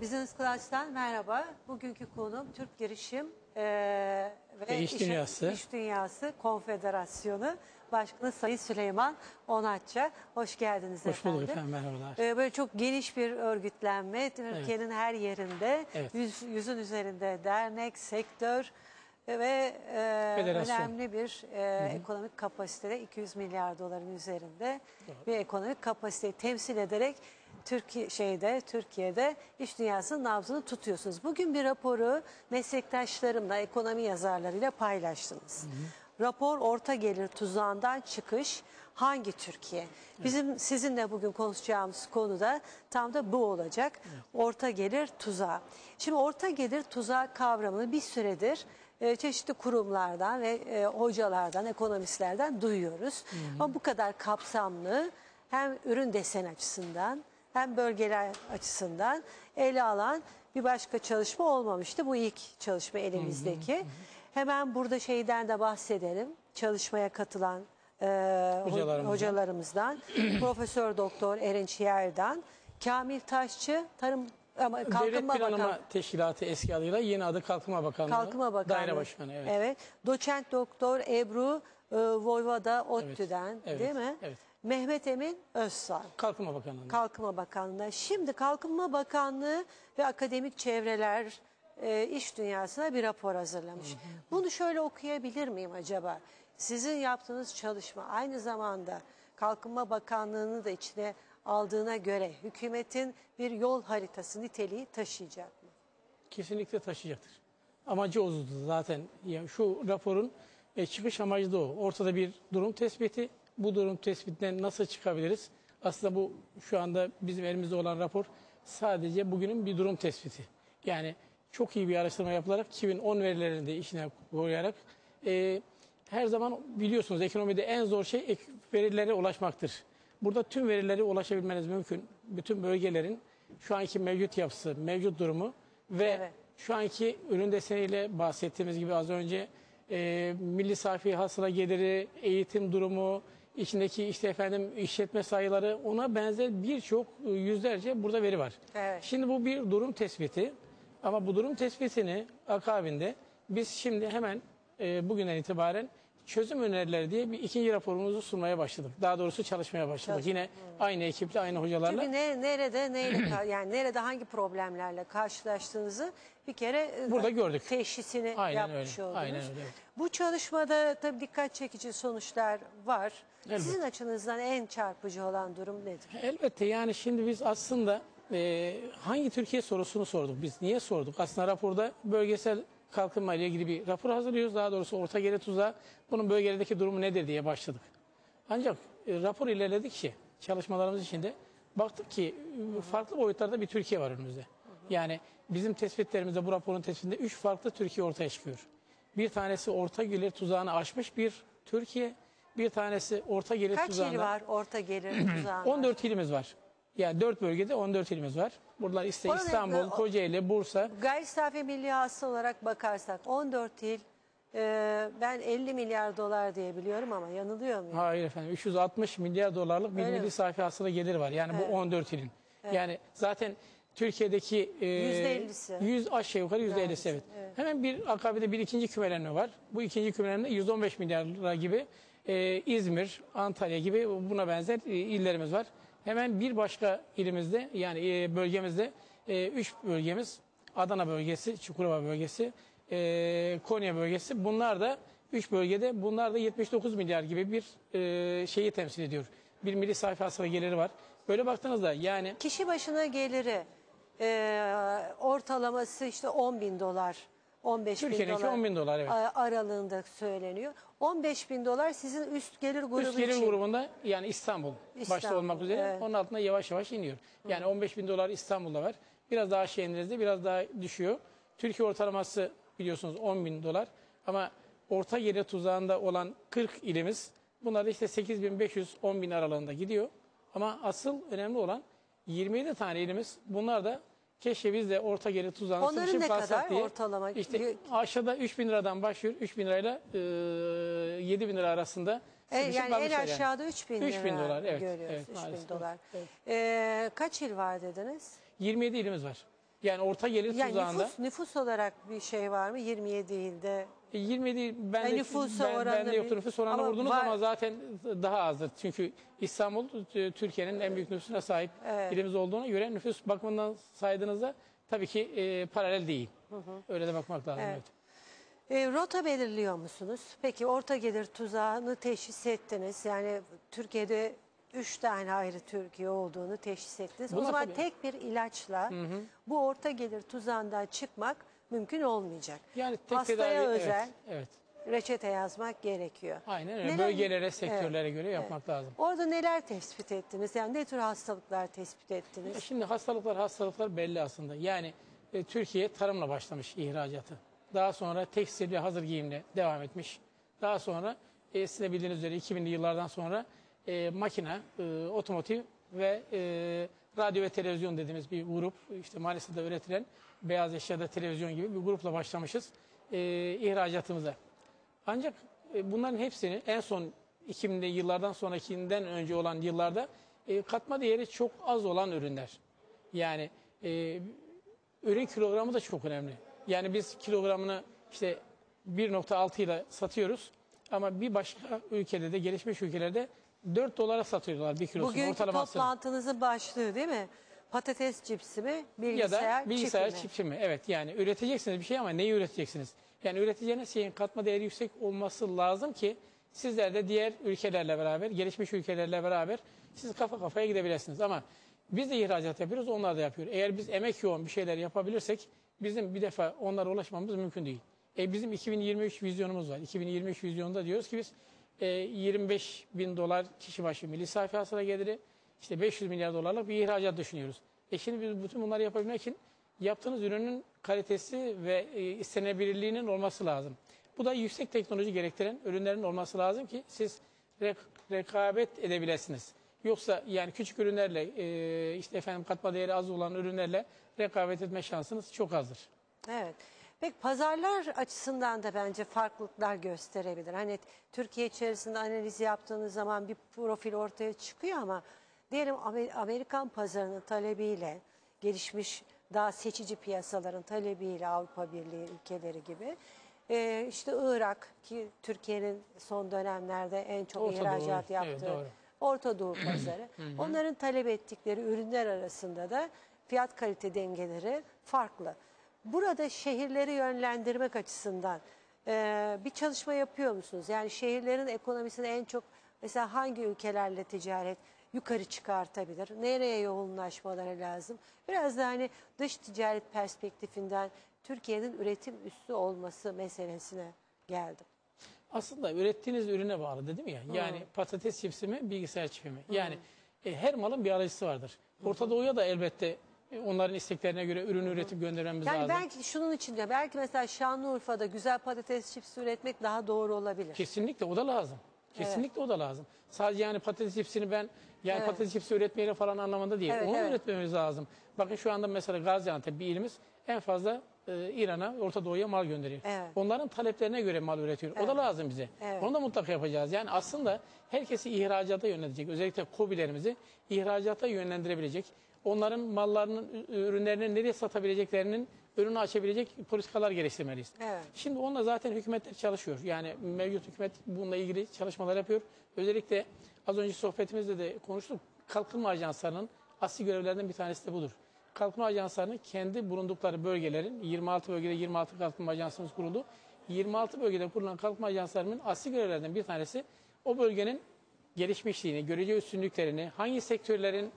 Business Class'tan merhaba. Bugünkü konum Türk Girişim eee, ve İş Dünyası. İş Dünyası Konfederasyonu Başkanı Sayın Süleyman Onatça. Hoş geldiniz Hoş efendim. bulduk efendim merhabalar. Ee, Böyle çok geniş bir örgütlenme. Türkiye'nin her yerinde Evet. yüz- yüzün üzerinde dernek, sektör ve e, Federasyon. önemli bir e, ekonomik kapasitede 200 milyar doların üzerinde bir ekonomik kapasiteyi temsil ederek Türkiye şeyde Türkiye'de iş dünyasının nabzını tutuyorsunuz. Bugün bir raporu meslektaşlarımla, ekonomi yazarlarıyla paylaştınız. Rapor orta gelir tuzağından çıkış hangi Türkiye? Bizim sizinle bugün konuşacağımız konu da tam da bu olacak. Orta gelir tuzağı. Şimdi orta gelir tuzağı kavramını bir süredir e, çeşitli kurumlardan ve e, hocalardan, ekonomistlerden duyuyoruz. Ama bu kadar kapsamlı hem ürün desen açısından hem bölgeler açısından ele alan bir başka çalışma olmamıştı. Bu ilk çalışma elimizdeki. Hemen burada şeyden de bahsedelim. Çalışmaya katılan e, ho- Hocalarımızdan. hocalarımızdan, Profesör Doktor Erinç Yerdan, Kamil Taşçı, Tarım ama Devlet Kalkınma Planlama Bakanı. Teşkilatı eski adıyla yeni adı Kalkınma Bakanlığı. Kalkınma Bakanlığı. Daire Başkanı evet. Doçent Doktor Ebru e, Voyvoda ODTÜ'den evet, değil mi? evet. Mehmet Emin Özsal. Kalkınma Bakanlığı. Kalkınma Bakanlığı'nda. Şimdi Kalkınma Bakanlığı ve akademik çevreler e, iş dünyasına bir rapor hazırlamış. Bunu şöyle okuyabilir miyim acaba? Sizin yaptığınız çalışma aynı zamanda Kalkınma Bakanlığı'nı da içine aldığına göre hükümetin bir yol haritası niteliği taşıyacak mı? Kesinlikle taşıyacaktır. Amacı odur zaten. Yani şu raporun e, çıkış amacı da o. Ortada bir durum tespiti. Bu durum tespitinden nasıl çıkabiliriz? Aslında bu şu anda bizim elimizde olan rapor sadece bugünün bir durum tespiti. Yani çok iyi bir araştırma yapılarak 2010 verilerini de içine koyarak e, her zaman biliyorsunuz ekonomide en zor şey verilere ulaşmaktır. Burada tüm verilere ulaşabilmeniz mümkün. Bütün bölgelerin şu anki mevcut yapısı, mevcut durumu ve Evet. şu anki ürün deseniyle bahsettiğimiz gibi az önce e, milli safi hasıla geliri, eğitim durumu, içindeki işte efendim işletme sayıları ona benzer birçok e, yüzlerce burada veri var. Evet. Şimdi bu bir durum tespiti ama bu durum tespitini akabinde biz şimdi hemen e, bugünden itibaren çözüm önerileri diye bir ikinci raporumuzu sunmaya başladık. Daha doğrusu çalışmaya başladık. Çalışma. Yine aynı ekiple, aynı hocalarla. Çünkü ne, nerede neyle yani nerede hangi problemlerle karşılaştığınızı bir kere e, Burada gördük. teşhisini Aynen yapmış öyle, oldunuz. aynen öyle, evet. Bu çalışmada tabii dikkat çekici sonuçlar var. Elbette. Sizin açınızdan en çarpıcı olan durum nedir? Elbette yani şimdi biz aslında e, hangi Türkiye sorusunu sorduk biz. Niye sorduk? Aslında raporda bölgesel kalkınma ile ilgili bir rapor hazırlıyoruz. Daha doğrusu orta geri tuzağı bunun bölgelerdeki durumu nedir diye başladık. Ancak e, rapor ilerledikçe çalışmalarımız içinde baktık ki e, farklı boyutlarda bir Türkiye var önümüzde. Yani bizim tespitlerimizde bu raporun tespitinde üç farklı Türkiye ortaya çıkıyor. Bir tanesi orta gelir tuzağını aşmış bir Türkiye. Bir tanesi orta gelir Kaç il var orta gelir tuzağında? 14 ilimiz var. Yani 4 bölgede 14 ilimiz var. Buralar işte İstanbul, Kocaeli, Bursa. Gayri safi milli hasıla olarak bakarsak 14 il e, ben 50 milyar dolar diye biliyorum ama yanılıyor muyum? Hayır efendim 360 milyar dolarlık bir Öyle milli mi? safi hasıla geliri var. Yani bu 14 ilin. Yani zaten Türkiye'deki e, %50'si. 100 aşağı yukarı %50'si Neredeyse, evet. evet. Hemen bir akabede bir ikinci kümelenme var. Bu ikinci kümelenme 115 milyar lira gibi e, İzmir, Antalya gibi buna benzer e, illerimiz var. Hemen bir başka ilimizde yani e, bölgemizde 3 bölgemiz Adana bölgesi, Çukurova bölgesi, e, Konya bölgesi. Bunlar da 3 bölgede bunlar da 79 milyar gibi bir e, şeyi temsil ediyor. Bir milli safi hasıla geliri var. Böyle baktığınızda yani Kişi başına geliri e, ortalaması işte 10 bin dolar. 15 bin dolar 10 bin dolar, evet. a- aralığında söyleniyor. 15 bin dolar sizin üst gelir grubu Üst gelir için. grubunda yani İstanbul, başta İstanbul, olmak üzere evet. onun altına yavaş yavaş iniyor. Yani 15 bin dolar İstanbul'da var. Biraz daha indiğinizde biraz daha düşüyor. Türkiye ortalaması biliyorsunuz 10 bin dolar. Ama orta gelir tuzağında olan 40 ilimiz bunlar da işte 8500-10 bin aralığında gidiyor. Ama asıl önemli olan 27 tane ilimiz bunlar da keşke biz de orta gelir tuzağına Onların sıkışıp ne kalsak kadar diye. ortalama? İşte aşağıda 3 bin liradan başlıyor. 3 bin lirayla e, 7 bin lira arasında E, sıkışıp yani en kalmışlar aşağıda 3 bin 3 lira bin dolar, evet, görüyoruz. evet, 3 bin dolar. evet. E, kaç il var dediniz? 27 ilimiz var. Yani orta gelir Yani tuzağında nüfus, nüfus olarak bir şey var mı? 27 ilde. E, 27 ben de, nüfusa ben, ben de yoktur bir- nüfus oranı ama vurdunuz var- ama zaten daha azdır. Çünkü İstanbul e, Türkiye'nin en büyük nüfusuna sahip Evet. ilimiz olduğuna göre nüfus bakımından saydığınızda tabii ki e, paralel değil. Öyle de bakmak lazım. Evet. Evet. E, rota belirliyor musunuz? Peki orta gelir tuzağını teşhis ettiniz. Yani Türkiye'de üç tane ayrı Türkiye olduğunu teşhis ettiniz. o Bunlar zaman tabii. tek bir ilaçla bu orta gelir tuzağından çıkmak mümkün olmayacak. Yani tek Hastaya tedavi özel evet, evet. reçete yazmak gerekiyor. Aynen öyle. Neler- Bölgelere, sektörlere göre yapmak lazım. Orada neler tespit ettiniz? Yani ne tür hastalıklar tespit ettiniz? Şimdi hastalıklar hastalıklar belli aslında. Yani e, Türkiye tarımla başlamış ihracatı. Daha sonra tekstil ve hazır giyimle devam etmiş. Daha sonra e, sizin bildiğiniz üzere 2000'li yıllardan sonra e, makine, e, otomotiv ve e, radyo ve televizyon dediğimiz bir grup işte Manisa'da üretilen beyaz eşyada televizyon gibi bir grupla başlamışız e, ihracatımıza. Ancak e, bunların hepsini en son 2000'li yıllardan sonrakinden önce olan yıllarda e, katma değeri çok az olan ürünler. Yani e, ürün kilogramı da çok önemli. Yani biz kilogramını işte 1.6 ile satıyoruz ama bir başka ülkede de gelişmiş ülkelerde 4 dolara satıyorlar bir kilosunu Bugünkü ortalaması. toplantınızın başlığı değil mi? Patates cipsi mi, Ya bilgisayar, da bilgisayar çipi mi? mi? Evet yani üreteceksiniz bir şey ama neyi üreteceksiniz? Yani üreteceğiniz şeyin katma değeri yüksek olması lazım ki sizler de diğer ülkelerle beraber, gelişmiş ülkelerle beraber siz kafa kafaya gidebilirsiniz. Ama biz de ihracat yapıyoruz, onlar da yapıyor. Eğer biz emek yoğun bir şeyler yapabilirsek bizim bir defa onlara ulaşmamız mümkün değil. E bizim 2023 vizyonumuz var. 2023 vizyonunda diyoruz ki biz e, 25 bin dolar kişi başı milli sayfa geliri, işte 500 milyar dolarlık bir ihracat düşünüyoruz. E şimdi biz bütün bunları yapabilmek için yaptığınız ürünün kalitesi ve e, istenebilirliğinin olması lazım. Bu da yüksek teknoloji gerektiren ürünlerin olması lazım ki siz rek- rekabet edebilirsiniz. Yoksa yani küçük ürünlerle e, işte efendim katma değeri az olan ürünlerle rekabet etme şansınız çok azdır. Evet. Peki pazarlar açısından da bence farklılıklar gösterebilir. Hani Türkiye içerisinde analiz yaptığınız zaman bir profil ortaya çıkıyor ama diyelim Amer- Amerikan pazarının talebiyle gelişmiş daha seçici piyasaların talebiyle Avrupa Birliği ülkeleri gibi e, işte Irak ki Türkiye'nin son dönemlerde en çok Orta Doğu, ihracat evet, yaptığı doğru. Orta Doğu pazarı. Onların talep ettikleri ürünler arasında da fiyat kalite dengeleri farklı. Burada şehirleri yönlendirmek açısından e, bir çalışma yapıyor musunuz? Yani şehirlerin ekonomisini en çok mesela hangi ülkelerle ticaret yukarı çıkartabilir? Nereye yoğunlaşmaları lazım? Biraz da hani dış ticaret perspektifinden Türkiye'nin üretim üssü olması meselesine geldim. Aslında ürettiğiniz ürüne bağlı dedim ya. Yani patates çipsi mi, bilgisayar çipi mi? Yani e, her malın bir alıcısı vardır. Orta Doğu'ya da elbette onların isteklerine göre ürün üretip göndermemiz Yani lazım. belki şunun için de belki mesela Şanlıurfa'da güzel patates çipsi üretmek daha doğru olabilir. Kesinlikle o da lazım. Kesinlikle o da lazım. Sadece yani patates çipsini ben yani Evet. patates çipsi üretmeyle falan anlamında değil. Evet, Onu evet. üretmemiz lazım. Bakın şu anda mesela Gaziantep bir ilimiz en fazla e, İran'a, Orta Doğu'ya mal gönderiyor. Evet. Onların taleplerine göre mal üretiyor. O da lazım bize. Evet. Onu da mutlaka yapacağız. Yani aslında herkesi ihracata yönlendirecek. Özellikle KOBİ'lerimizi ihracata yönlendirebilecek. Onların mallarının, ürünlerini nereye satabileceklerinin önünü açabilecek politikalar geliştirmeliyiz. Evet. Şimdi onunla zaten hükümetler çalışıyor. Yani mevcut hükümet bununla ilgili çalışmalar yapıyor. Özellikle az önce sohbetimizde de konuştuk. Kalkınma ajanslarının asli görevlerinden bir tanesi de budur. Kalkınma ajanslarının kendi bulundukları bölgelerin 26 bölgede 26 kalkınma ajansımız kuruldu. 26 bölgede kurulan kalkınma ajanslarının asli görevlerinden bir tanesi o bölgenin gelişmişliğini, görece üstünlüklerini, hangi sektörlerin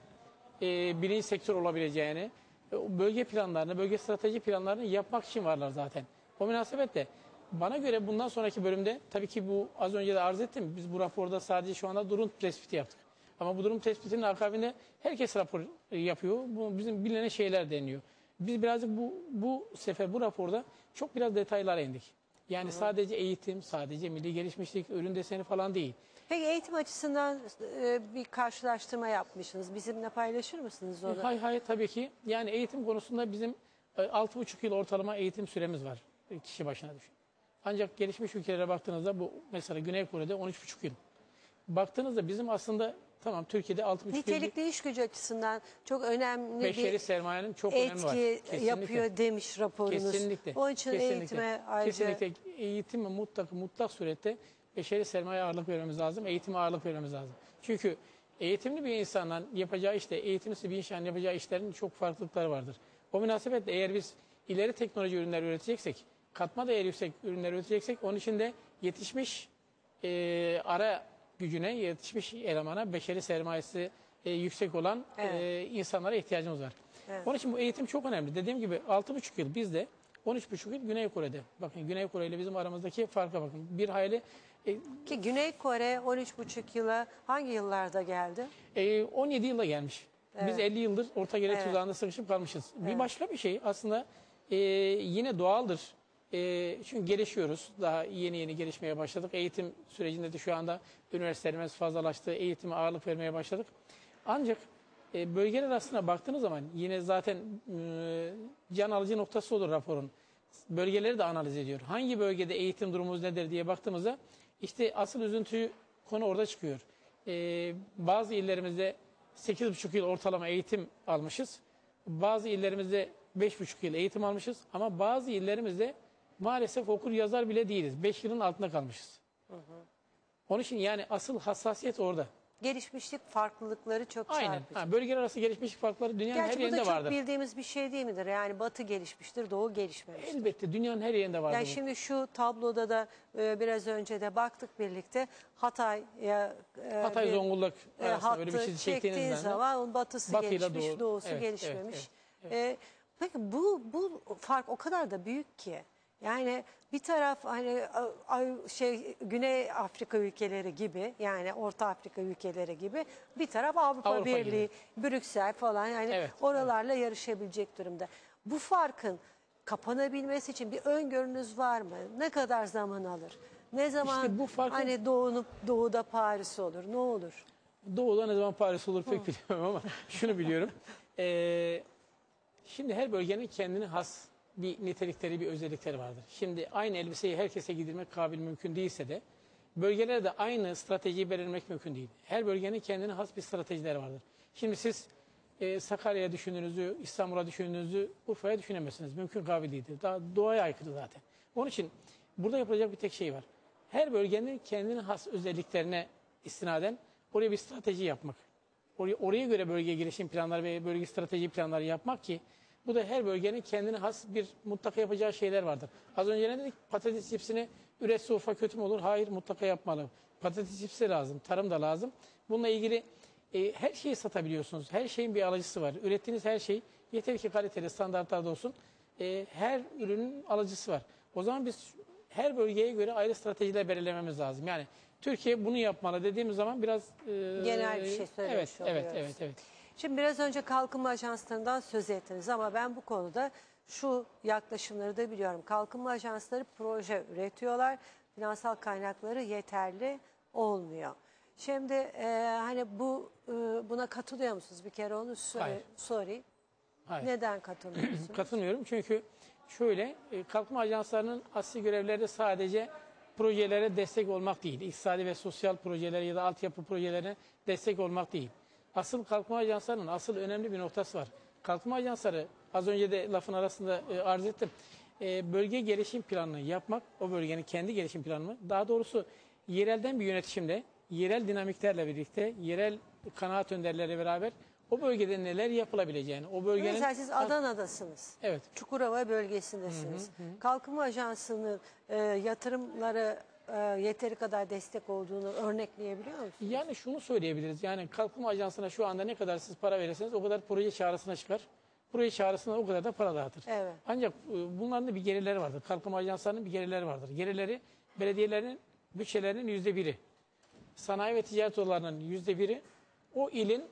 e, birinci sektör olabileceğini, e, bölge planlarını, bölge strateji planlarını yapmak için varlar zaten. O münasebetle bana göre bundan sonraki bölümde tabii ki bu az önce de arz ettim. Biz bu raporda sadece şu anda durum tespiti yaptık. Ama bu durum tespitinin akabinde herkes rapor yapıyor. Bu bizim bilinen şeyler deniyor. Biz birazcık bu bu sefer bu raporda çok biraz detaylara indik. Yani sadece eğitim, sadece milli gelişmişlik, ürün deseni falan değil. Peki eğitim açısından e, bir karşılaştırma yapmışsınız. Bizimle paylaşır mısınız onu? Hay hay tabii ki. Yani eğitim konusunda bizim e, 6,5 yıl ortalama eğitim süremiz var e, kişi başına düşün. Ancak gelişmiş ülkelere baktığınızda bu mesela Güney Kore'de 13,5 yıl. baktığınızda bizim aslında tamam Türkiye'de 6,5 milyon Nitelikli iş gücü açısından çok önemli beşeri bir sermayenin çok önemi var. etki Kesinlikle. yapıyor demiş raporunuz. Kesinlikle. Onun için Kesinlikle. eğitime ayrıca Kesinlikle eğitime mutlak mutlak surette beşeri sermaye ağırlık vermemiz lazım. Eğitime ağırlık vermemiz lazım. Çünkü eğitimli bir insanın yapacağı işte, eğitimli bir insanın yapacağı işlerin çok farklılıkları vardır. O münasebetle eğer biz ileri teknoloji ürünler üreteceksek, katma değeri yüksek ürünler üreteceksek onun için de yetişmiş e, ara gücüne, yetişmiş elemana, beşeri sermayesi e, yüksek olan e, insanlara ihtiyacımız var. Evet. Onun için bu eğitim çok önemli. Dediğim gibi 6,5 yıl bizde, 13,5 yıl Güney Kore'de. Bakın Güney Kore ile bizim aramızdaki farka bakın. Bir hayli e, ki Güney Kore 13,5 yıla hangi yıllarda geldi? e, 17 yıla gelmiş. Biz 50 yıldır orta geri Evet. tuzağında sıkışıp kalmışız. Bir başka bir şey aslında e, yine doğaldır. E, çünkü gelişiyoruz. Daha yeni yeni gelişmeye başladık. Eğitim sürecinde de şu anda üniversitelerimiz fazlalaştı. Eğitime ağırlık vermeye başladık. Ancak e, bölgeler arasına baktığınız zaman yine zaten e, can alıcı noktası olur raporun. Bölgeleri de analiz ediyor. Hangi bölgede eğitim durumumuz nedir diye baktığımızda işte asıl üzüntü konu orada çıkıyor. E, bazı illerimizde 8,5 yıl ortalama eğitim almışız. Bazı illerimizde 5,5 yıl eğitim almışız. Ama bazı illerimizde maalesef okur yazar bile değiliz. 5 yılın altında kalmışız. Onun için yani asıl hassasiyet orada. Gelişmişlik farklılıkları çok Aynen. çarpıcı. Ha, bölgeler arası gelişmişlik farkları dünyanın Gerçi her bu da yerinde çok vardır. bildiğimiz bir şey değil midir? Yani batı gelişmiştir, doğu gelişmemiştir. Elbette dünyanın her yerinde vardır. Yani bu. şimdi şu tabloda da e, biraz önce de baktık birlikte Hatay'a e, Hatay bir, Zonguldak e, arasında böyle bir hattı çizgi çektiğiniz zaman zaman batısı batıyla gelişmiş, doğu- doğusu Evet, evet, gelişmemiş. evet, E, peki bu bu fark o kadar da büyük ki. Yani bir taraf hani şey Güney Afrika ülkeleri gibi yani Orta Afrika ülkeleri gibi bir taraf Avrupa, Avrupa Birliği, Brüksel falan yani Evet, oralarla yarışabilecek durumda. Bu farkın kapanabilmesi için bir öngörünüz var mı? Ne kadar zaman alır? Ne zaman İşte bu farkın- hani doğunup doğuda Paris olur? Ne olur? Doğuda ne zaman Paris olur pek bilmiyorum ama şunu biliyorum. Ee, şimdi her bölgenin kendine has bir nitelikleri, bir özellikleri vardır. Şimdi aynı elbiseyi herkese giydirmek kabil mümkün değilse de bölgelerde aynı stratejiyi belirlemek mümkün değil. Her bölgenin kendine has bir stratejileri vardır. Şimdi siz e, Sakarya'ya düşündüğünüzü, İstanbul'a düşündüğünüzü Urfa'ya düşünemezsiniz. Mümkün kabil değildir. Daha doğaya aykırı zaten. Onun için burada yapılacak bir tek şey var. Her bölgenin kendine has özelliklerine istinaden oraya bir strateji yapmak. Oraya, oraya göre bölge gelişim planları ve bölge strateji planları yapmak ki bu da her bölgenin kendine has bir mutlaka yapacağı şeyler vardır. Az önce ne dedik? Patates cipsini üretse Urfa kötü mü olur? Hayır mutlaka yapmalı. Patates cipsi lazım, tarım da lazım. Bununla ilgili e, her şeyi satabiliyorsunuz. Her şeyin bir alıcısı var. Ürettiğiniz her şey yeter ki kaliteli standartlarda olsun. E, her ürünün alıcısı var. O zaman biz her bölgeye göre ayrı stratejiler belirlememiz lazım. Yani Türkiye bunu yapmalı dediğimiz zaman biraz e, Genel bir şey söylemiş evet, evet, oluyoruz. evet, evet. Şimdi biraz önce kalkınma ajanslarından söz ettiniz ama ben bu konuda şu yaklaşımları da biliyorum. Kalkınma ajansları proje üretiyorlar. Finansal kaynakları yeterli olmuyor. Şimdi e, hani bu e, buna katılıyor musunuz? Bir kere onu sor- Hayır. sorayım. Hayır. Neden katılmıyorsunuz? Katılmıyorum çünkü şöyle e, kalkınma ajanslarının asli görevleri de sadece projelere destek olmak değil. İktisadi ve sosyal projelere ya da altyapı projelerine destek olmak değil. Asıl kalkınma ajanslarının asıl önemli bir noktası var. Kalkınma ajansları az önce de lafın arasında e, arz ettim. E, bölge gelişim planını yapmak, o bölgenin kendi gelişim planını, daha doğrusu yerelden bir yönetişimle, yerel dinamiklerle birlikte, yerel kanaat önderleriyle beraber o bölgede neler yapılabileceğini, o bölgenin... Mesela siz Adana'dasınız. Evet. Çukurova bölgesindesiniz. Kalkınma Ajansı'nın e, yatırımları e, yeteri kadar destek olduğunu örnekleyebiliyor musunuz? Yani şunu söyleyebiliriz. Yani kalkınma ajansına şu anda ne kadar siz para verirseniz o kadar proje çağrısına çıkar. Proje çağrısına o kadar da para dağıtır. Evet. Ancak e, bunların da bir gelirleri vardır. Kalkınma ajanslarının bir gelirleri vardır. Gelirleri belediyelerin bütçelerinin yüzde biri. Sanayi ve ticaret odalarının yüzde biri. O ilin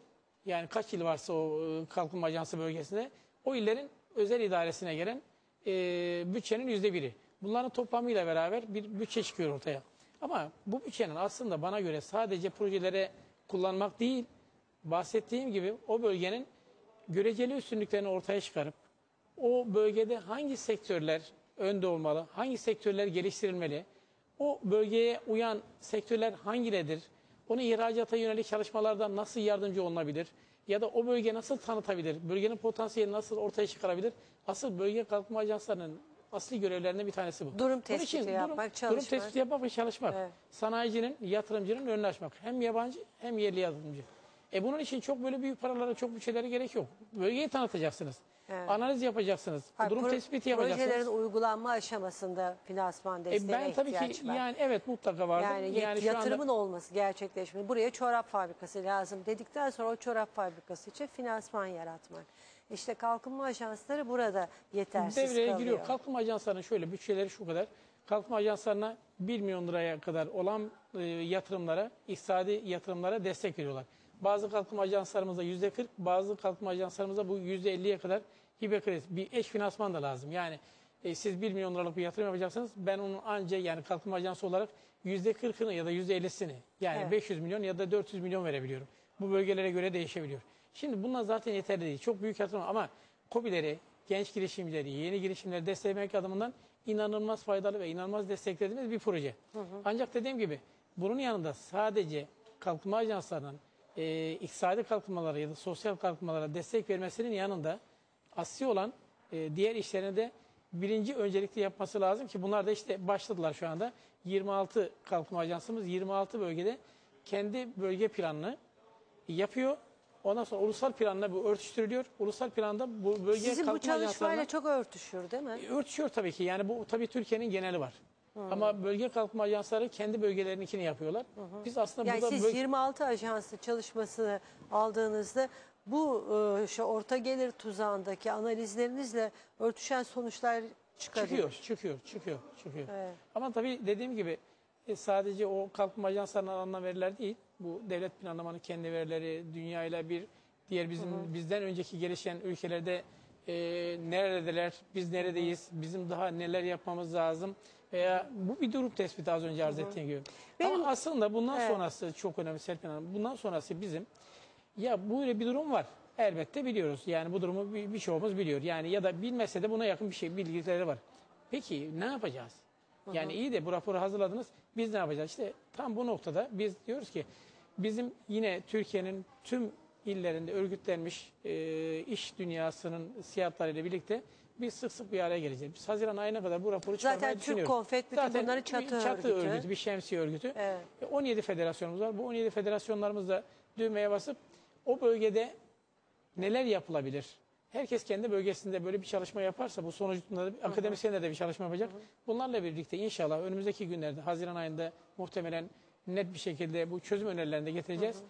yani kaç il varsa o e, kalkınma ajansı bölgesinde o illerin özel idaresine gelen e, bütçenin yüzde biri. Bunların toplamıyla beraber bir bütçe çıkıyor ortaya. Ama bu bütçenin aslında bana göre sadece projelere kullanmak değil, bahsettiğim gibi o bölgenin göreceli üstünlüklerini ortaya çıkarıp o bölgede hangi sektörler önde olmalı, hangi sektörler geliştirilmeli, o bölgeye uyan sektörler hangileri? Onun ihracata yönelik çalışmalarda nasıl yardımcı olunabilir? Ya da o bölge nasıl tanıtabilir? Bölgenin potansiyelini nasıl ortaya çıkarabilir? Asıl bölge kalkınma ajanslarının asli görevlerinden bir tanesi bu. Durum tespiti için yapmak, durum, çalışmak. Durum tespiti yapmak ve çalışmak. Evet. Sanayicinin, yatırımcının önünü açmak. Hem yabancı hem yerli yatırımcı. E bunun için çok böyle büyük paralara, çok bütçelere gerek yok. Bölgeyi tanıtacaksınız. Evet. Analiz yapacaksınız. Hayır, durum pro- tespiti yapacaksınız. Projelerin uygulanma aşamasında finansman E desteğine ben tabii ihtiyaç ki var. yani evet mutlaka vardır. Yani, yani şu anda- yatırımın olması gerçekleşmeli. Buraya çorap fabrikası lazım dedikten sonra o çorap fabrikası için finansman yaratmak. İşte kalkınma ajansları burada yetersiz devreye kalıyor. giriyor. Kalkınma ajanslarının şöyle bütçeleri şu kadar. Kalkınma ajanslarına 1 milyon liraya kadar olan e, yatırımlara, iktisadi yatırımlara destek veriyorlar. Bazı kalkınma ajanslarımızda yüzde 40, bazı kalkınma ajanslarımızda bu yüzde 50'ye kadar hibe kredi. Bir eş finansman da lazım. Yani e, siz 1 milyon liralık bir yatırım yapacaksınız. Ben onun anca yani kalkınma ajansı olarak yüzde 40'ını ya da yüzde 50'sini yani Evet. 500 milyon ya da 400 milyon verebiliyorum. Bu bölgelere göre değişebiliyor. Şimdi bunlar zaten yeterli değil. Çok büyük yatırım ama COBİ'leri, genç girişimcileri, yeni girişimleri desteklemek adımından inanılmaz faydalı ve inanılmaz desteklediğimiz bir proje. Ancak dediğim gibi bunun yanında sadece kalkınma ajanslarının e, iktisadi kalkınmalara ya da sosyal kalkınmalara destek vermesinin yanında asli olan e, diğer işlerini de birinci öncelikli yapması lazım ki bunlar da işte başladılar şu anda. 26 kalkınma ajansımız 26 bölgede kendi bölge planını yapıyor. Ondan sonra ulusal planla bu örtüştürülüyor. Ulusal planda bu bölge Sizin bu çalışmayla ajanslarına çok örtüşür değil mi? örtüşüyor tabii ki. Yani bu tabii Türkiye'nin geneli var. Ama bölge kalkınma ajansları kendi bölgelerininkini yapıyorlar. Biz aslında Yani burada siz böl- 26 ajansı çalışmasını aldığınızda bu e, şu orta gelir tuzağındaki analizlerinizle örtüşen sonuçlar çıkarıyor. çıkıyor, çıkıyor, çıkıyor, çıkıyor. Ama tabii dediğim gibi e, sadece o kalkınma ajanslarına alınan veriler değil. Bu devlet planlamanın kendi verileri, dünyayla bir diğer bizim bizden önceki gelişen ülkelerde e, neredeler, biz neredeyiz, bizim daha neler yapmamız lazım veya bu bir durum tespiti az önce arz ettiğim gibi. Benim- Ama aslında bundan Evet. sonrası çok önemli Serpil Hanım. Bundan sonrası bizim ya böyle bir durum var. Elbette biliyoruz. Yani bu durumu bir- birçoğumuz biliyor. Yani ya da bilmese de buna yakın bir şey bilgileri var. Peki ne yapacağız? Yani iyi de bu raporu hazırladınız. Biz ne yapacağız? İşte tam bu noktada biz diyoruz ki bizim yine Türkiye'nin tüm illerinde örgütlenmiş e, iş dünyasının siyahlarıyla birlikte biz sık sık bir araya geleceğiz. Biz Haziran ayına kadar bu raporu çıkarmayı Zaten Türk düşünüyoruz. Konfet bütün Zaten bunların bir çatı, çatı örgütü. örgütü, bir şemsiye örgütü. Evet. E, 17 federasyonumuz var. Bu 17 federasyonlarımızda düğmeye basıp o bölgede neler yapılabilir? Herkes kendi bölgesinde böyle bir çalışma yaparsa bu sonucunda da akademisyenler de bir çalışma yapacak. Bunlarla birlikte inşallah önümüzdeki günlerde Haziran ayında muhtemelen net bir şekilde bu çözüm önerilerini de getireceğiz.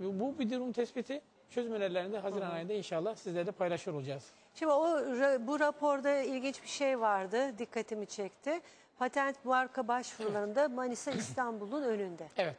Bu bir durum tespiti. Çözüm önerilerini de Haziran ayında inşallah sizlerle paylaşıyor olacağız. Şimdi o bu raporda ilginç bir şey vardı. Dikkatimi çekti. Patent marka başvurularında Manisa İstanbul'un önünde. Evet.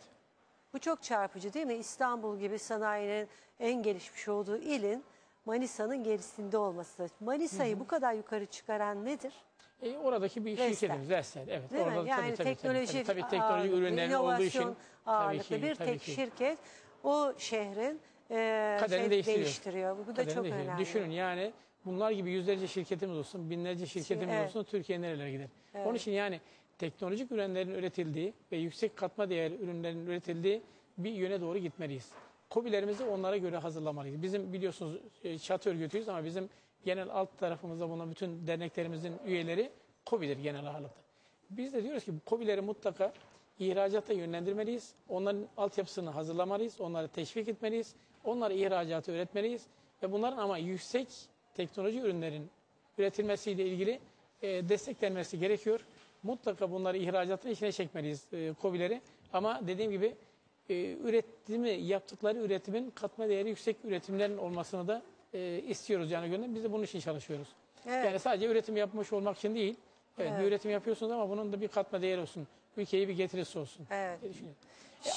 Bu çok çarpıcı değil mi? İstanbul gibi sanayinin en gelişmiş olduğu ilin Manisa'nın gerisinde olması. Manisa'yı bu kadar yukarı çıkaran nedir? E, oradaki bir Vestel. şirketimiz Vestel. Evet. Değil orada mi? Yani tabii, tabii, teknoloji tabii, tabii, teknoloji ağırlıklı, ürünleri olduğu için inovasyon tabii ağırlıklı ki, bir tabii tek ki. şirket o şehrin e, Kaderini şey değiştiriyor. değiştiriyor. Bu da Kaderini çok değiştiriyor. önemli. Düşünün yani bunlar gibi yüzlerce şirketimiz olsun, binlerce şirketimiz evet. olsun Türkiye nerelere gider? Onun için yani teknolojik ürünlerin üretildiği ve yüksek katma değer ürünlerin üretildiği bir yöne doğru gitmeliyiz. KOBİ'lerimizi onlara göre hazırlamalıyız. Bizim biliyorsunuz e, çatı örgütüyüz ama bizim genel alt tarafımızda bulunan bütün derneklerimizin üyeleri KOBİ'dir genel ağırlıkta. Biz de diyoruz ki KOBİ'leri mutlaka ihracata yönlendirmeliyiz. Onların altyapısını hazırlamalıyız. Onları teşvik etmeliyiz. Onlara ihracatı öğretmeliyiz. Ve bunların ama yüksek teknoloji ürünlerin üretilmesiyle ilgili e, desteklenmesi gerekiyor. Mutlaka bunları ihracatın içine çekmeliyiz e, KOBİ'leri. Ama dediğim gibi e, üretimi, yaptıkları üretimin katma değeri yüksek üretimlerin olmasını da e, istiyoruz yani gönlüm. Biz de bunun için çalışıyoruz. Evet. Yani sadece üretim yapmış olmak için değil. Evet, bir üretim yapıyorsunuz ama bunun da bir katma değeri olsun. Ülkeye bir getirisi olsun. Evet. E, Şimdi-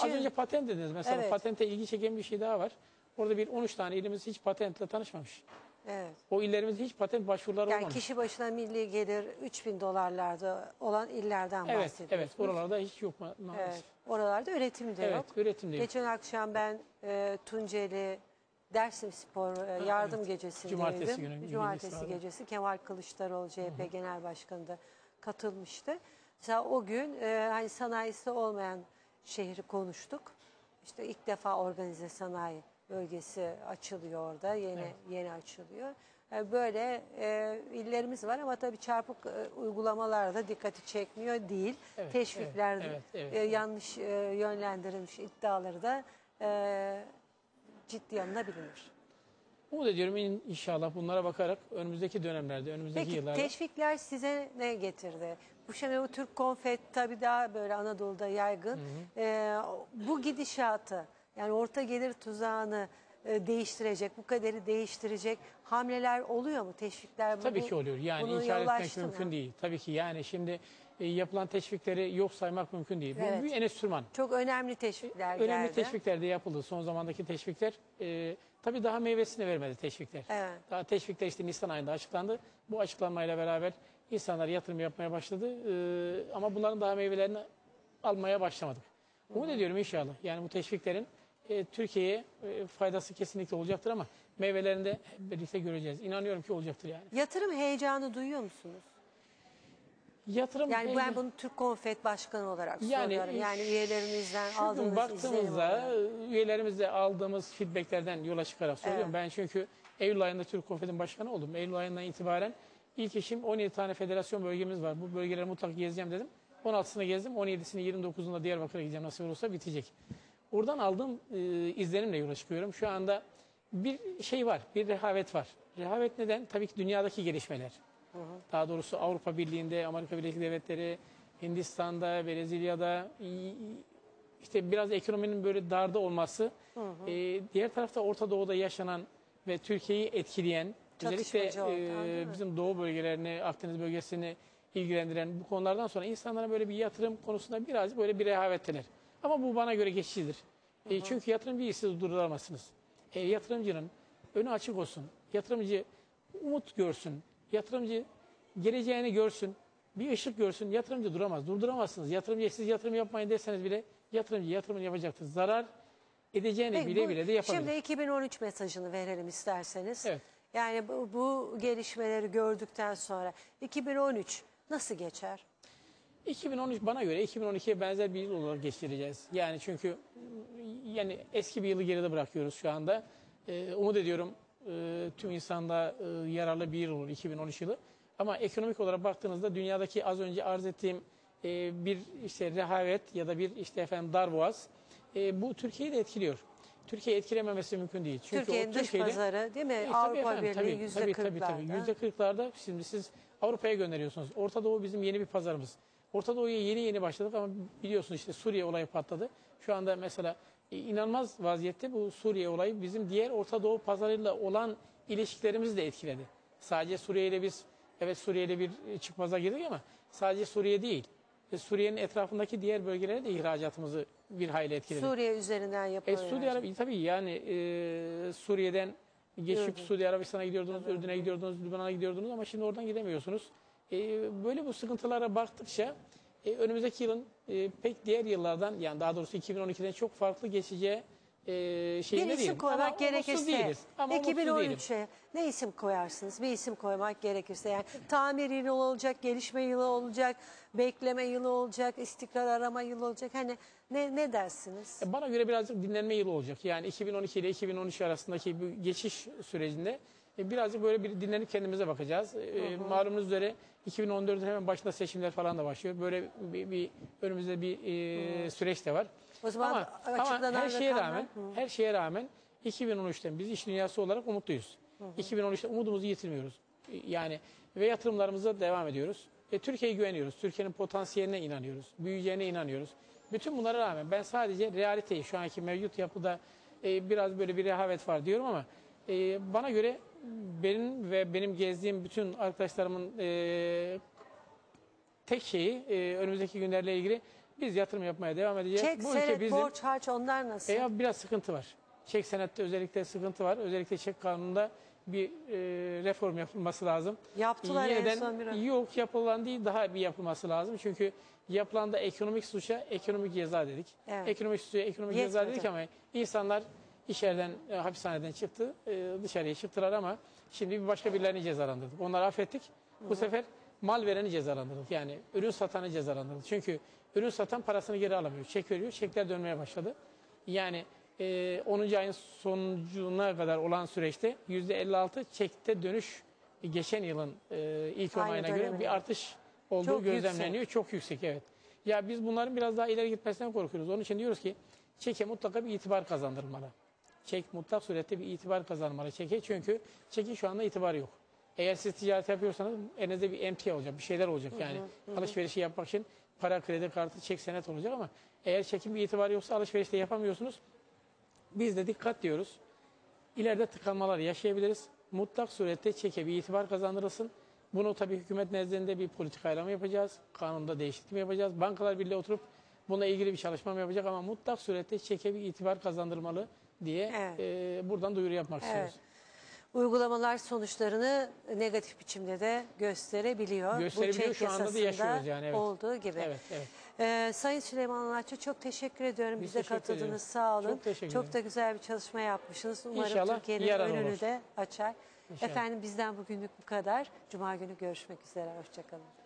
az önce patent dediniz mesela. Evet. Patente ilgi çeken bir şey daha var. Orada bir 13 tane ilimiz hiç patentle tanışmamış. Evet. O illerimizde hiç patent başvuruları Yani olmamış. kişi başına milli gelir 3000 dolarlarda olan illerden evet, bahsediyorsunuz. evet. Oralarda hiç yok ma- maalesef. Evet. Oralarda üretim de Evet, yok. üretim de yok. Geçen akşam ben e, Tunceli Dersim Spor e, yardım evet. gecesindeydim. Cumartesi günü, Cumartesi İngiliz gecesi Kemal Kılıçdaroğlu CHP Genel Başkanı da katılmıştı. Mesela o gün e, hani sanayisi olmayan şehri konuştuk. işte ilk defa organize sanayi bölgesi açılıyor orada. Yeni yeni açılıyor. E, Böyle e, illerimiz var ama tabii çarpık e, uygulamalar da dikkati çekmiyor değil. Evet, Teşvikler evet, evet, evet, e, evet. yanlış e, yönlendirilmiş iddiaları da e, ciddi alınabilir. Umut ediyorum in- inşallah bunlara bakarak önümüzdeki dönemlerde, önümüzdeki Peki yıllarda teşvikler size ne getirdi? Bu şimdi bu Türk konfet tabii daha böyle Anadolu'da yaygın. Ee, bu gidişatı yani orta gelir tuzağını e, değiştirecek, bu kaderi değiştirecek hamleler oluyor mu? Teşvikler bu- Tabii ki oluyor. Yani bunu inkar etmek açtı mı? mümkün değil. Tabii ki yani şimdi e, yapılan teşvikleri yok saymak mümkün değil. Evet. Bu bir enstrüman. Çok önemli teşvikler Önemli geldi. teşvikler de yapıldı. Son zamandaki teşvikler e, tabii daha meyvesini vermedi teşvikler. Evet. Daha teşvikler işte Nisan ayında açıklandı. Bu açıklanmayla beraber insanlar yatırım yapmaya başladı. E, ama bunların daha meyvelerini almaya başlamadık. Umut ediyorum inşallah. Yani bu teşviklerin e, Türkiye'ye e, faydası kesinlikle olacaktır ama meyvelerini de hep birlikte göreceğiz. İnanıyorum ki olacaktır yani. Yatırım heyecanı duyuyor musunuz? Yatırım Yani ben bunu Türk Konfet Başkanı olarak Yani, soruyorum. Yani üyelerimizden izlenim baktığımızda üyelerimizle aldığımız feedbacklerden yola çıkarak söylüyorum. Evet. Ben çünkü Eylül ayında Türk Konfet'in başkanı oldum. Eylül ayından itibaren ilk işim 17 tane federasyon bölgemiz var. Bu bölgeleri mutlaka gezeceğim dedim. 16'sını gezdim. 17'sini 29'unda Diyarbakır'a gideceğim. Nasıl olursa bitecek. Oradan aldığım e, izlenimle yola çıkıyorum. Şu anda bir şey var, bir rehavet var. Rehavet neden? Tabii ki dünyadaki gelişmeler. Daha doğrusu Avrupa Birliği'nde, Amerika Birleşik Devletleri, Hindistan'da, Brezilya'da işte biraz ekonominin böyle darda olması, e, diğer tarafta Orta Doğu'da yaşanan ve Türkiye'yi etkileyen, özellikle e, bizim Doğu bölgelerini, Akdeniz bölgesini ilgilendiren bu konulardan sonra insanlara böyle bir yatırım konusunda birazcık böyle bir rehavetteler. Ama bu bana göre geçicidir. E, çünkü yatırımcıyı siz durduramazsınız. E, yatırımcının önü açık olsun. Yatırımcı umut görsün. Yatırımcı geleceğini görsün. Bir ışık görsün. Yatırımcı duramaz. Durduramazsınız. Yatırımcıya siz yatırım yapmayın deseniz bile yatırımcı yatırımını yapacaktır. Zarar edeceğini Peki bile bu- bile de yapabilir. Şimdi 2013 mesajını verelim isterseniz. Evet. Yani bu, bu gelişmeleri gördükten sonra 2013 nasıl geçer? 2013 bana göre 2012'ye benzer bir yıl olarak geçireceğiz. Yani çünkü yani eski bir yılı geride bırakıyoruz şu anda. Ee, umut ediyorum e, tüm insanda e, yararlı bir yıl olur 2013 yılı. Ama ekonomik olarak baktığınızda dünyadaki az önce arz ettiğim e, bir işte rehavet ya da bir işte efendim darboğaz e, bu Türkiye'yi de etkiliyor. Türkiye etkilememesi mümkün değil. Çünkü Türkiye'nin dış Türkiye'de- pazarı değil mi? e, Avrupa Birliği yüzde kırklarda. Yüzde kırklarda şimdi siz Avrupa'ya gönderiyorsunuz. Orta Doğu bizim yeni bir pazarımız. Orta Doğu'ya yeni yeni başladık ama biliyorsunuz işte Suriye olayı patladı. Şu anda mesela e, inanılmaz vaziyette bu Suriye olayı bizim diğer Orta Doğu pazarıyla olan ilişkilerimizi de etkiledi. Sadece Suriye ile biz evet Suriye ile bir e, çıkmaza girdik ama sadece Suriye değil. E, Suriye'nin etrafındaki diğer bölgelere de ihracatımızı bir hayli etkiledi. Suriye üzerinden E, yapılıyor. Suudi Arabistan tabii yani e, Suriye'den geçip Ürdün. Suudi Arabistan'a gidiyordunuz, Ürdün'e gidiyordunuz, Lübnan'a gidiyordunuz ama şimdi oradan gidemiyorsunuz. E, böyle bu sıkıntılara baktıkça e, önümüzdeki yılın e, pek diğer yıllardan yani daha doğrusu 2012'den çok farklı geçeceği e, bir şeyinde isim değilim. koymak Ama gerekirse değiliz. Ama umutsuz değilim. 2013'e ne isim koyarsınız? Bir isim koymak gerekirse yani tamir yılı olacak, gelişme yılı olacak, bekleme yılı olacak, istikrar arama yılı olacak. Hani ne ne dersiniz? E, Bana göre birazcık dinlenme yılı olacak. Yani 2012 ile 2013 arasındaki bu geçiş sürecinde e, birazcık böyle bir dinlenip kendimize bakacağız. E, malumunuz üzere 2014'ün hemen başında seçimler falan da başlıyor. Böyle bir, bir önümüzde bir e, süreç de var. O zaman Ama, ama açıklanan her şeye rakamlar- rağmen her şeye rağmen 2013'ten biz iş dünyası olarak umutluyuz. 2013'te umudumuzu yitirmiyoruz. E, Yani ve yatırımlarımıza devam ediyoruz. E, Türkiye'ye güveniyoruz. Türkiye'nin potansiyeline inanıyoruz. Büyüyeceğine inanıyoruz. Bütün bunlara rağmen ben sadece realiteyi şu anki mevcut yapıda e, biraz böyle bir rehavet var diyorum ama e, bana göre benim ve benim gezdiğim bütün arkadaşlarımın e, tek şeyi e, önümüzdeki günlerle ilgili biz yatırım yapmaya devam edeceğiz. Çek, Bu ülke senet, bizim borç, harç onlar nasıl? e ya biraz sıkıntı var. Çek senette özellikle sıkıntı var. Özellikle çek kanununda bir e, reform yapılması lazım. Yaptılar en Yeniden- son bir Yok yapılan değil daha bir yapılması lazım. Çünkü yapılan da ekonomik suça ekonomik ceza dedik. Evet. Ekonomik suça ekonomik Yetmedi. ceza dedik ama insanlar içeriden e, hapishaneden çıktı e, dışarıya çıktılar ama şimdi bir başka birilerini cezalandırdık. Onları affettik. Bu sefer mal vereni cezalandırdık. Yani ürün satanı cezalandırdık. Çünkü ürün satan parasını geri alamıyor. Çek veriyor. Çekler dönmeye başladı. Yani e, 10. ayın sonucuna kadar olan süreçte %56 çekte dönüş e, geçen yılın e, ilk 10 Aynı ayına göre bir artış olduğu Çok gözlemleniyor. Çok yüksek evet. Ya biz bunların biraz daha ileri gitmesinden korkuyoruz. Onun için diyoruz ki çeke mutlaka bir itibar kazandırmalı. Çek mutlak surette bir itibar kazanmalı çeke. Çünkü çekin şu anda itibar yok. Eğer siz ticaret yapıyorsanız elinizde bir emtia olacak, bir şeyler olacak yani. Alışverişi yapmak için para, kredi kartı, çek, senet olacak ama eğer çekin bir itibarı yoksa alışverişte yapamıyorsunuz. Biz de dikkat diyoruz. İleride tıkanmalar yaşayabiliriz. Mutlak surette çeke bir itibar kazandırılsın. Bunu tabii hükümet nezdinde bir politikayla mı yapacağız? Kanunda değişiklik mi yapacağız? Bankalar Birliği oturup bununla ilgili bir çalışma mı yapacak? Ama mutlak surette çeke bir itibar kazandırmalı diye Evet. e, buradan duyuru yapmak istiyoruz. Uygulamalar sonuçlarını negatif biçimde de gösterebiliyor. Gösterebiliyor, Bu şu anda da yaşıyoruz yani, evet. Olduğu gibi. Evet, evet. Ee, Sayın Süleyman Anlatçı çok teşekkür ediyorum. Biz Bize teşekkür katıldınız. ediyoruz. Sağ olun. Çok teşekkür Çok ederim. da güzel bir çalışma yapmışsınız. Umarım İnşallah Türkiye'nin önünü olur. de açar. İnşallah. Efendim bizden bugünlük bu kadar. Cuma günü görüşmek üzere. Hoşçakalın. Ederim.